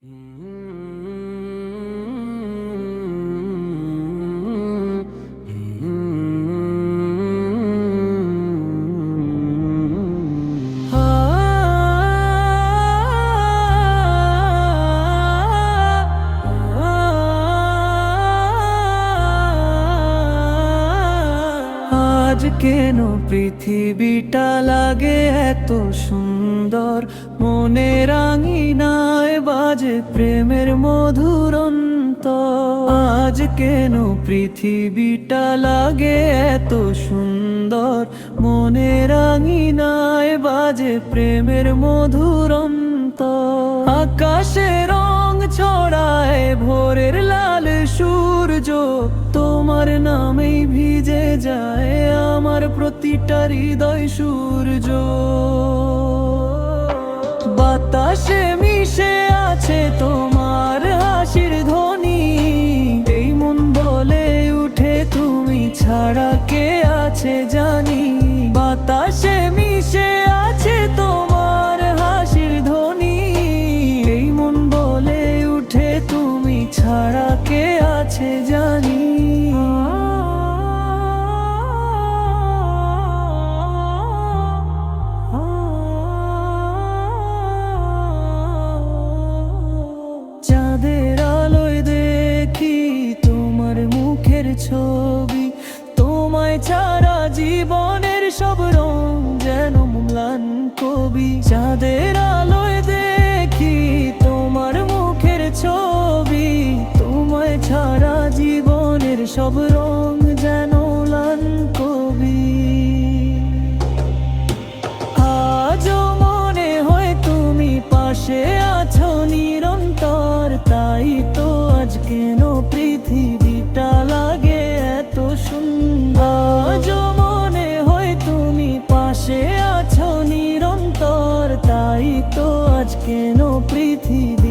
আজ কেন পৃথিবীটা লাগে এত সুন্দর? মনে বাজে প্রেমের মধুরন্ত আজ কেন পৃথিবীটা লাগে এত সুন্দর? মনে রাঙিনায় বাজে প্রেমের মধুরন্ত আকাশে রং ছড়ায় ভোরের লাল সূর্য। তোমার নামেই ভিজে যায় আমার প্রতিটা হৃদয় সূর্য। বাতাসে মিশে আছে তোমার হাসির ধ্বনি। এই মন বলে উঠে তুমি ছাড়া কে আছে জানি। বাতাসে মিশে আছে তোমার হাসির ধ্বনি। এই মন বলে উঠে তুমি ছাড়া কে আছে জানি। ছবি। তোমায় ছাড়া জীবনের সব রং যেন ম্লান কবি। চাঁদের আলোয় দেখি তোমার মুখের ছবি। তোমায় ছাড়া জীবনের সব রং যেন ম্লান কবি। আজও মনে হয় তুমি পাশে আছো নিরন্তর। তাই তো আজ কেন পৃথিবীটা পাশে আছো নিরন্তর তাই তো আজ কেন পৃথিবী